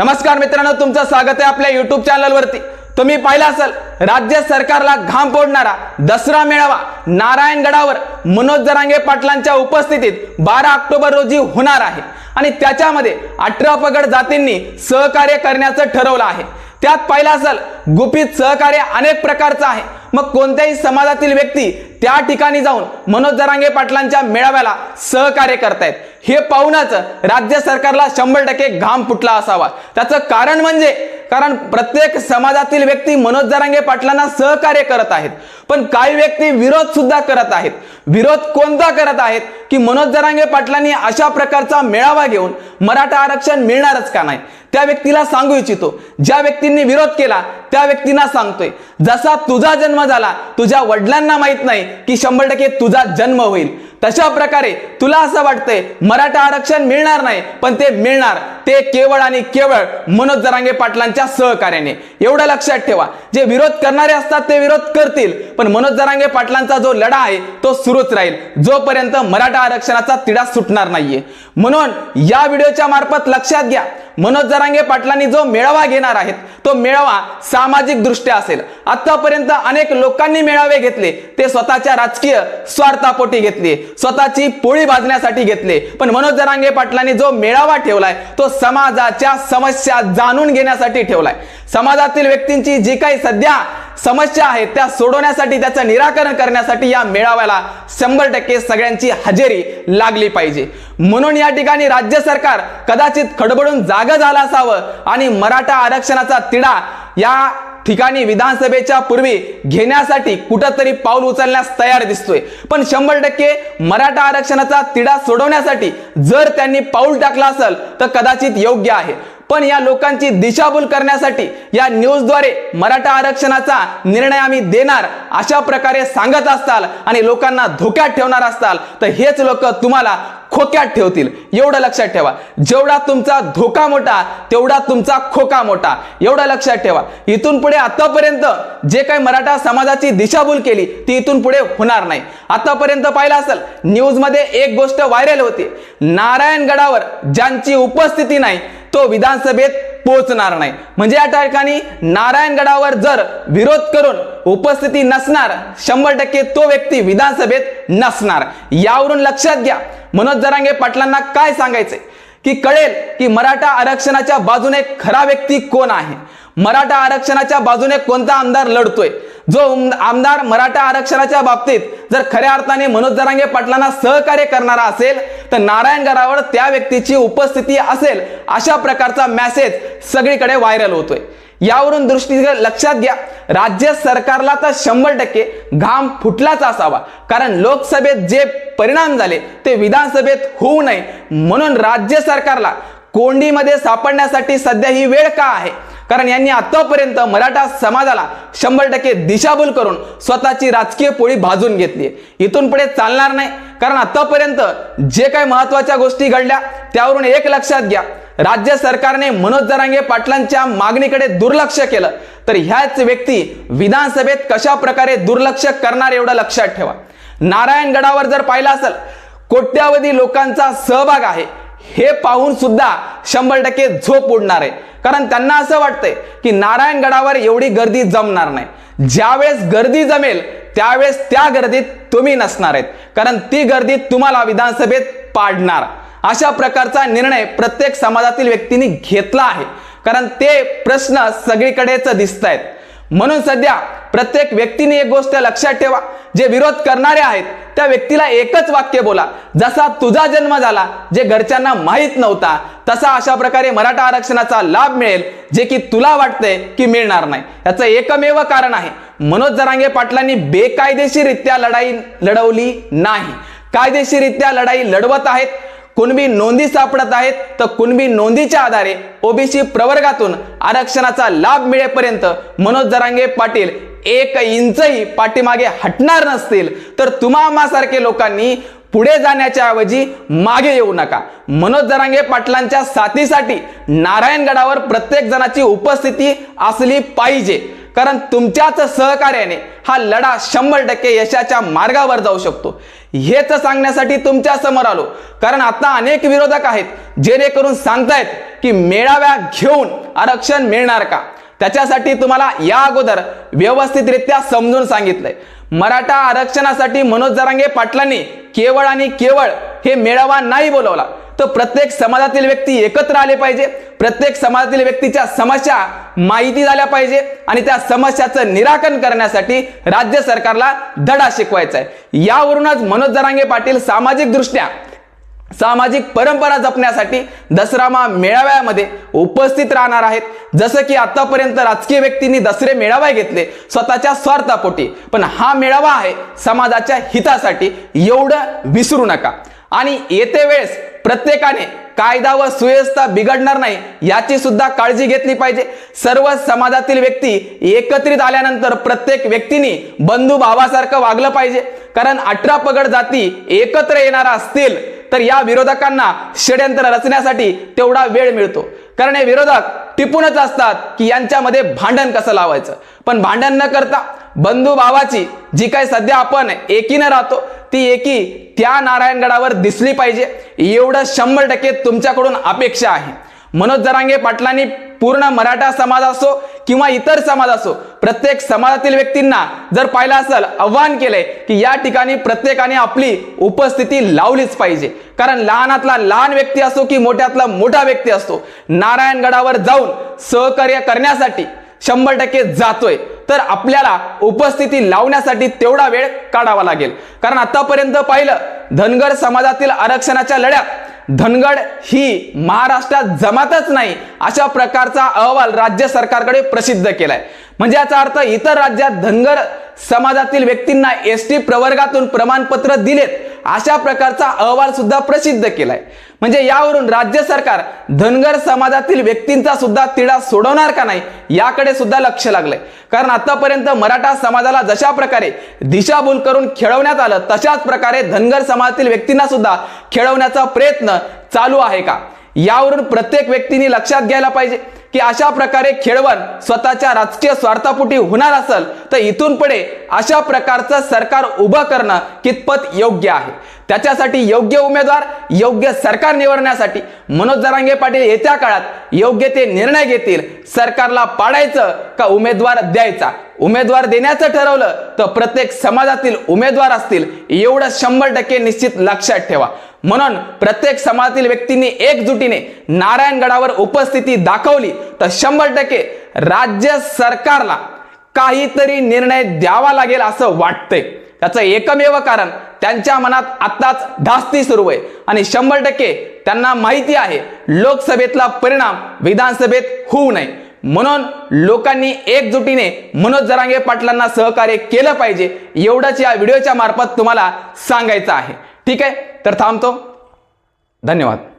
नमस्कार मित्रांनो तुमचं स्वागत आहे आपल्या युट्यूब चॅनलवरती तुम्ही पाहिला असाल राज्य सरकारला घाम फोडणारा दसरा मेळावा नारायणगडावर मनोज जरांगे पाटलांच्या उपस्थितीत बारा ऑक्टोबर रोजी होणार आहे. आणि त्याच्यामध्ये अठरा पगड जातींनी सहकार्य करण्याचं ठरवलं आहे. त्यात पाहिलं असेल गुपित सहकार्य अनेक प्रकारचं आहे. मग कोणत्याही समाजातील व्यक्ती त्या ठिकाणी जाऊन मनोज जरांगे पाटलांच्या मेळाव्याला सहकार्य करतायत. हे पाहूनच राज्य सरकारला शंभर टक्के घाम फुटला असावा. त्याचं कारण म्हणजे कारण प्रत्येक समाजातील व्यक्ती मनोज जरांगे पाटलांना सहकार्य करत आहेत. पण काही व्यक्ती विरोध सुद्धा करत आहेत. विरोध कोणता करत आहेत? की मनोज जरांगे पाटलांनी अशा प्रकारचा मेळावा घेऊन मराठा आरक्षण मिळणारच का नाही? त्या व्यक्तीला सांगू इच्छितो. ज्या व्यक्तींनी विरोध केला त्या व्यक्तींना सांगतोय. जसा तुझा जन्म झाला तुझ्या वडिलांना माहीत नाही की शंभर टक्के तुझा जन्म होईल. तशा प्रकारे तुला असं वाटतंय मराठा आरक्षण मिळणार नाही पण ते मिळणार. ते केवळ आणि केवळ मनोज जरांगे पाटलांच्या सहकार्याने. एवढं लक्षात ठेवा. जे विरोध करणारे असतात ते विरोध करतील. पण मनोज जरांगे पाटलांचा जो लढा आहे तो सुरूच राहील. जोपर्यंत मराठा आरक्षणाचा तिढा सुटणार नाहीये. म्हणून या व्हिडिओच्या मार्फत लक्षात घ्या मनोज जरांगे पाटलांनी जो मेळावा घेणार आहेत तो मेळावा सामाजिक दृष्ट्या असेल. आतापर्यंत अनेक लोकांनी मेळावे घेतले. ते स्वतःच्या राजकीय स्वार्थापोटी घेतले. स्वतःची पोळी भाजण्यासाठी घेतले. पण मनोज जरांगे पाटलांनी जो मेळावा ठेवलाय तो समाजाच्या समस्या जाणून घेण्यासाठी ठेवलाय. समाजातील व्यक्तींची जी काही सध्या समस्या आहेत त्या सोडवण्यासाठी त्याचं निराकरण करण्यासाठी या मेळाव्याला शंभर टक्के सगळ्यांची हजेरी लागली पाहिजे. म्हणून या ठिकाणी राज्य सरकार कदाचित खडबडून जाग झालं असावं आणि मराठा आरक्षणाचा तिढा या ठिकाणी विधानसभेच्या पूर्वी घेण्यासाठी कुठंतरी पाऊल उचलण्यास तयार दिसतोय. पण शंभर टक्के मराठा आरक्षणाचा तिढा सोडवण्यासाठी जर त्यांनी पाऊल टाकला असेल तर कदाचित योग्य आहे. पण या लोकांची दिशाभूल करण्यासाठी या न्यूजद्वारे मराठा आरक्षणाचा निर्णय आम्ही देणार अशा प्रकारे सांगत असताल आणि लोकांना धोक्यात ठेवणार असताल तर हेच लोक तुम्हाला खोक्यात ठेवतील. एवढं लक्षात ठेवा. जेवढा तुमचा धोका मोठा तेवढा तुमचा खोका मोठा. एवढं लक्षात ठेवा. इथून पुढे आतापर्यंत जे काही मराठा समाजाची दिशाभूल केली ती इथून पुढे होणार नाही. आतापर्यंत पाहिलं असेल न्यूजमध्ये एक गोष्ट व्हायरल होती. नारायणगडावर ज्यांची उपस्थिती नाही तो विधानसभेत पोहोचणार नाही. म्हणजे या ठिकाणी नारायणगडावर जर विरोध करून उपस्थिती नसणार शंभर टक्के तो व्यक्ती विधानसभेत नसणार. यावरून लक्षात घ्या. मनोज जरांगे पाटलांना काय सांगायचंय? की कळेल की मराठा आरक्षणाच्या बाजूने खरा व्यक्ती कोण आहे? मराठा आरक्षणाच्या बाजूने कोणता आमदार लढतोय? जो आमदार मराठा आरक्षणाच्या बाबतीत जर खऱ्या अर्थाने मनोज जरांगे पाटलांना सहकार्य करणारा असेल तर नारायणगडावर त्या व्यक्तीची उपस्थिती असेल अशा प्रकारचा मेसेज सगळीकडे व्हायरल होतोय. यावरून दृष्टी लक्षात घ्या राज्य सरकारला तर शंभर टक्के घाम फुटलाच असावा. कारण लोकसभेत जे परिणाम झाले ते विधानसभेत होऊ नये. म्हणून राज्य सरकारला कोंडीमध्ये सापडण्यासाठी सध्या ही वेळ का आहे? कारण यांनी आतापर्यंत मराठा समाजाला शंभर टक्के दिशाभूल करून स्वतःची राजकीय पोळी भाजून घेतली इथून पुढे चालणार नाही. कारण आतापर्यंत जे काही महत्त्वाच्या गोष्टी घडल्या त्यावरून एक लक्षात घ्या. राज्य सरकारने मनोज जरांगे पाटलांच्या मागणीकडे दुर्लक्ष केलं. तर ह्याच व्यक्ती विधानसभेत कशा प्रकारे दुर्लक्ष करणार एवढं लक्षात ठेवा. नारायणगडावर जर पाहिलं असेल कोट्यावधी लोकांचा सहभाग आहे. हे पाहून सुद्धा शंभर टक्के झोप उडणार आहे. कारण त्यांना असं वाटतंय की नारायणगडावर एवढी गर्दी जमणार नाही. ज्यावेळेस गर्दी जमेल त्यावेळेस त्या गर्दीत तुम्ही नसणार आहेत. कारण ती गर्दी तुम्हाला विधानसभेत पाडणार. अशा प्रकारचा निर्णय प्रत्येक समाजातील व्यक्तींनी घेतला आहे. कारण ते प्रश्न सगळीकडेच दिसत आहेत म्हणून सध्या प्रत्येक व्यक्तीने एक गोष्ट लक्षात ठेवा जे विरोध करणारे आहेत त्या व्यक्तीला एकच वाक्य बोला. जसा तुझा जन्म झाला जे घरच्यांना माहीत नव्हता तसा अशा प्रकारे मराठा आरक्षणाचा लाभ मिळेल जे की तुला वाटतंय की मिळणार नाही. याचं एकमेव कारण आहे मनोज जरांगे पाटलांनी बेकायदेशीरित्या लढाई लढवली नाही. कायदेशीरित्या लढाई लढवत आहेत कुणबी नोंदी सापडत आहेत तर कुणबी नोंदीच्या आधारे ओबीसी प्रवर्गातून आरक्षणाचा लाभ मिळेपर्यंत मनोज जरांगे पाटील एक इंचही पाठीमागे हटणार नसतील तर तुम्हासारखे लोकांनी पुढे जाण्याच्या ऐवजी मागे येऊ नका. मनोज जरांगे पाटलांच्या साथीसाठी नारायणगडावर प्रत्येक जणाची उपस्थिती असली पाहिजे. कारण तुमच्याच सहकार्याने हा लढा शंभर टक्के यशाच्या मार्गावर जाऊ शकतो. हेच सांगण्यासाठी तुमच्यासमोर आलो. कारण आता अनेक विरोधक आहेत जेणेकरून सांगतायत की मेळाव्या घेऊन आरक्षण मिळणार का? त्याच्यासाठी तुम्हाला या अगोदर व्यवस्थितरित्या समजून सांगितलंय. मराठा आरक्षणासाठी मनोज जरांगे पाटलांनी केवळ आणि केवळ हे मेळावा नाही बोलवला. तर प्रत्येक समाजातील व्यक्ती एकत्र आले पाहिजे. प्रत्येक समाजातील व्यक्तीच्या समस्या माहिती झाल्या पाहिजे आणि त्या समस्याचं निराकरण करण्यासाठी राज्य सरकारला धडा शिकवायचा आहे यावरूनच मनोज जरांगे पाटील सामाजिक दृष्ट्या सामाजिक परंपरा जपण्यासाठी दसरा मा मेळाव्यामध्ये उपस्थित राहणार आहेत. जसं की आतापर्यंत राजकीय व्यक्तींनी दसरे मेळावे घेतले स्वतःच्या स्वार्थापोटी. पण हा मेळावा आहे समाजाच्या हितासाठी. एवढं विसरू नका. आणि येते वेळेस प्रत्येकाने कायदा व सुव्यवस्था बिघडणार नाही याची सुद्धा काळजी घेतली पाहिजे. सर्व समाजातील व्यक्ती एकत्रित आल्यानंतर प्रत्येक व्यक्तीने बंधू भावासारखं वागलं पाहिजे. कारण अठरा पगड जाती एकत्र येणार असतील तर या विरोधकांना षड्यंत्र रचण्यासाठी तेवढा वेळ मिळतो. कारण हे विरोधक टिपूनच असतात की यांच्यामध्ये भांडण कसं लावायचं. पण भांडण न करता बंधू भावाची जी काही सध्या आपण एकीनं राहतो ती एकी त्या नारायणगडावर दिसली पाहिजे. एवढं शंभर टक्के तुमच्याकडून अपेक्षा आहे. मनोज जरांगे पाटलांनी पूर्ण मराठा समाज असो किंवा इतर समाज असो प्रत्येक समाजातील व्यक्तींना जर पाहिलं असेल आव्हान केलंय की या ठिकाणी प्रत्येकाने आपली उपस्थिती लावलीच पाहिजे. कारण लहानातला लहान व्यक्ती असो की मोठ्यातला मोठा व्यक्ती असतो नारायणगडावर जाऊन सहकार्य करण्यासाठी शंभर टक्के जातोय. तर आपल्याला उपस्थिती लावण्यासाठी तेवढा वेळ काढावा लागेल. कारण आतापर्यंत पाहिलं धनगर समाजातील आरक्षणाच्या लढ्यात धनगड ही महाराष्ट्रात जमातच नाही अशा प्रकारचा अहवाल राज्य सरकारकडे प्रसिद्ध केलाय. म्हणजे याचा अर्थ इतर राज्यात धनगर समाजातील व्यक्तींना एस टी प्रवर्गातून प्रमाणपत्र दिलेत. अशा प्रकारचा अहवाल सुद्धा प्रसिद्ध केलाय. म्हणजे यावरून राज्य सरकार धनगर समाजातील व्यक्तींचा सुद्धा तिढा सोडवणार का नाही याकडे सुद्धा लक्ष लागलंय. कारण आतापर्यंत मराठा समाजाला जशा प्रकारे दिशाभूल करून खेळवण्यात आलं तशाच प्रकारे धनगर समाजातील व्यक्तींना सुद्धा खेळवण्याचा प्रयत्न चालू आहे का? यावरून प्रत्येक व्यक्तीने लक्षात घ्यायला पाहिजे. की अशा प्रकारे खेळवण स्वतःच्या राजकीय स्वार्थापोटी होणार असेल तर इथून पुढे अशा प्रकारचं सरकार उभं करणं कितपत योग्य आहे? त्याच्यासाठी योग्य उमेदवार योग्य सरकार निवडण्यासाठी मनोज जरांगे पाटील येत्या काळात योग्य ते निर्णय घेतील. सरकारला पाडायचं का उमेदवार द्यायचा? उमेदवार देण्याचं ठरवलं तर प्रत्येक समाजातील उमेदवार असतील. एवढं शंभर टक्के निश्चित लक्षात ठेवा. म्हणून प्रत्येक समाजातील व्यक्तींनी एकजुटीने नारायणगडावर उपस्थिती दाखवली. तर शंभर टक्के राज्य सरकारला काहीतरी निर्णय द्यावा लागेल असं वाटतंय. त्याचं एकमेव कारण त्यांच्या मनात आत्ताच धास्ती सुरू आहे. आणि शंभर टक्के त्यांना माहिती आहे लोकसभेतला परिणाम विधानसभेत होऊ नये. म्हणून लोकांनी एकजुटीने मनोज जरांगे पाटलांना सहकार्य केलं पाहिजे. एवढंच या व्हिडिओच्या मार्फत तुम्हाला सांगायचं आहे. ठीक आहे? तर थांबतो. धन्यवाद.